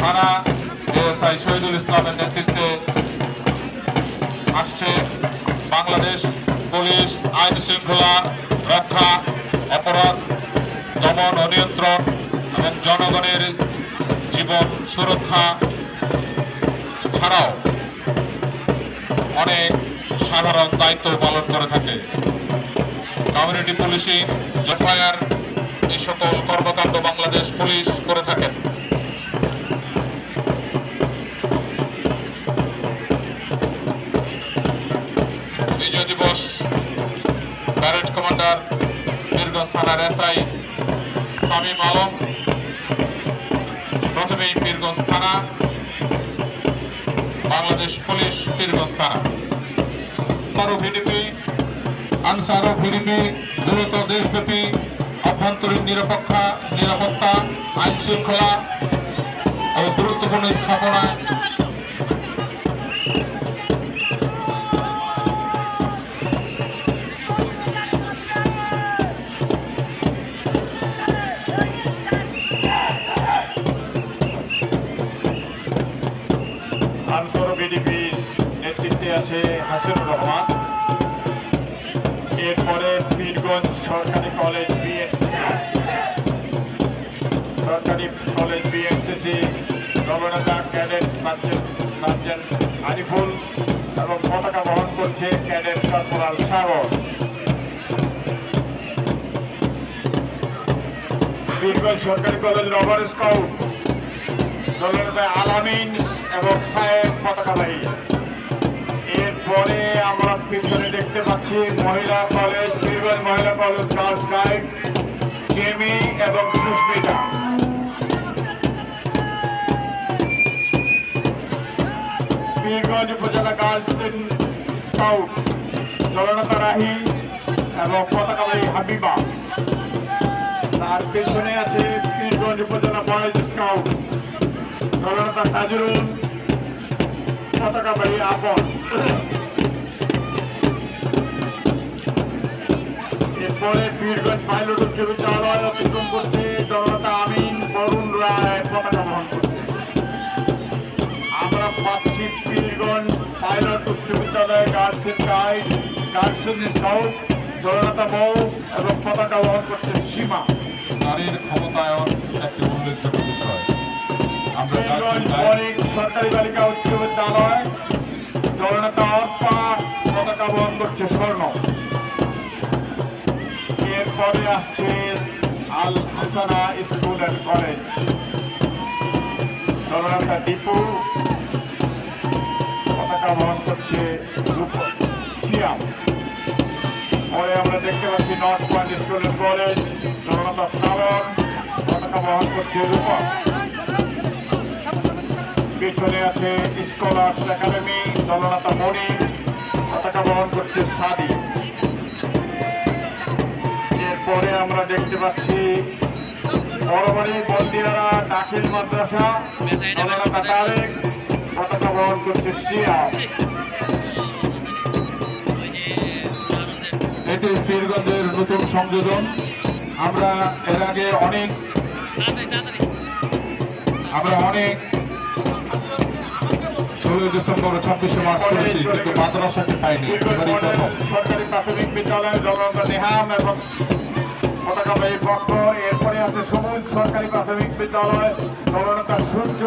থানা, এএসআই শহীদুল ইসলামের নেতৃত্বে আসছে বাংলাদেশ পুলিশ আইন শৃঙ্খলা রক্ষা অপরাধ দমন ও নিয়ন্ত্রণ এবং জনগণের জীবন সুরক্ষা ছাড়াও অনেক সাধারণ দায়িত্ব পালন করে থাকে। কমিউনিটি পুলিশিং এফআইআর এই সকল কর্মকাণ্ড বাংলাদেশ পুলিশ করে থাকেন। কমান্ডার বীরগঞ্জ থানার এসআই সামিম আলম। প্রথমেই পীরগঞ্জ থানা বাংলাদেশ পুলিশ পীরগঞ্জ থানা আরও ভিডিপি আনসার ও ভিডিপি মূলত দেশব্যাপী অভ্যন্তরীণ নিরাপত্তা নিরাপত্তা আইন শৃঙ্খলা ও গুরুত্বপূর্ণ স্থাপনায় আছে হাসিনুর রহমান। এরপরে পীরগঞ্জ সরকারি কলেজ বিএনসিসি সরকারি কলেজ বিএনসিসি নবনেতা ক্যাডেট সার্জেন্ট সার্জেন্ট আরিফুল এবং পতাকা বহন করছে ক্যাডেট কর্পোরাল সাগর। পীরগঞ্জ সরকারি কলেজ রবার স্কাউট দলনেতা আলামিন এবং সাহেব পতাকাবাহী এরপরে আমরা পিছনে দেখতে পাচ্ছি মহিলা কলেজ বীরগঞ্জ মহিলা কলেজ গার্লস গাইড জেমি এবং সুস্মিতা। বীরগঞ্জ উপজেলা গার্লস স্কাউট দলনেতা রাহি এবং পতাকাবাহী হাবিবা। তার পেছনে আছে পীরগঞ্জ উপজেলা বয়েজ স্কাউট দলনেতা তাজরুল পতাকাবাহী আপন। এরপরে পীরগঞ্জ পাইলট উচ্চ বিদ্যালয় অতিক্রম করছে। দলনেতা আমিন বরুণ রায় পতাকা বহন করছে। আমরা পাচ্ছি পীরগঞ্জ পাইলট উচ্চ বিদ্যালয় গার্লসের গাইড গার্লসের স্কাউট দলনেতা বউ এবং পতাকা বহন করছে সীমা। নারীর ক্ষমতায়ন একটি উল্লেখযোগ্য বিষয়। আমরা সরকারি বালিকা উচ্চ বিদ্যালয় জননেতা অর্পা পতাকা বহন করছে স্বর্ণ। এরপরে আসছে আল হাসানা স্কুল অ্যান্ড কলেজ জননেতা দীপু, পতাকা বহন করছে সিয়াম। পরে আমরা দেখতে পাচ্ছি North Point School and College জননেতা শ্রাবণ পতাকা বহন করছে রূপক। পেছনে আছে স্কলার্স একাডেমি দলনেতা মণি, পতাকা বহন করছে সাদি এরপরে আমরা দেখতে পাচ্ছি বড়বাড়ি বন্দিয়ারা দাখিল মাদ্রাসা পতাকা বহন করছে শিয়া। এটি পীরগঞ্জের নতুন সংযোজন। আমরা এর আগে অনেক আমরা অনেক ষোলোই ডিসেম্বর ছাব্বিশে মার্চ করেছি, কিন্তু মাদ্রাসাকে পাইনি। সরকারি প্রাথমিক বিদ্যালয় দলনেতা নেহাম এবং পতাকাবাহী পক্ষ, এরপরে আছে সবুজ সরকারি প্রাথমিক বিদ্যালয় দলনেতা সূর্য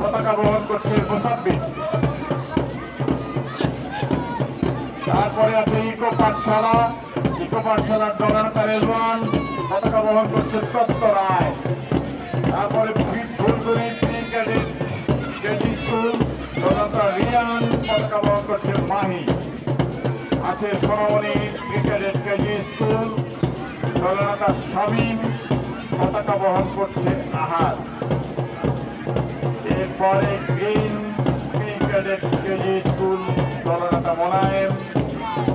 পতাকা বহন করছে মুসাব্বির তারপরে আছে ইকো পাঠশালা, ইকো পাঠশালার দলনেতা রেজওয়ান পতাকা বহন করছে তত্ত্ব রায়। তারপরে স্কুল দলনেতা রিয়ান, পতাকা বহন করছে মাহি। আছে সোনামণি স্কুল দলনেতা শামীম পতাকা বহন করছে আহার। এরপরে গ্রিন কেজি স্কুল দলনেতা মোনায়েম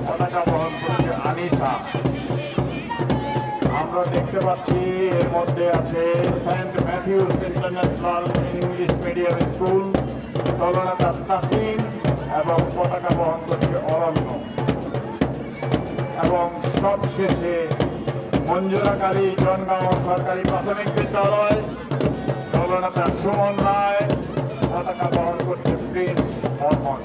পতাকা বহন করছে আনিসা। আমরা দেখতে পাচ্ছি, এর মধ্যে আছে Saint Matthew's International English Medium School দলনেতা তাসিম এবং পতাকা বহন করছে অরণ্য। এবং সবশেষে মঞ্জুরাকারী জনগাঁও সরকারি প্রাথমিক বিদ্যালয় দলনেতা সুমন রায় পতাকা বহন করছে প্রিন্স বর্মন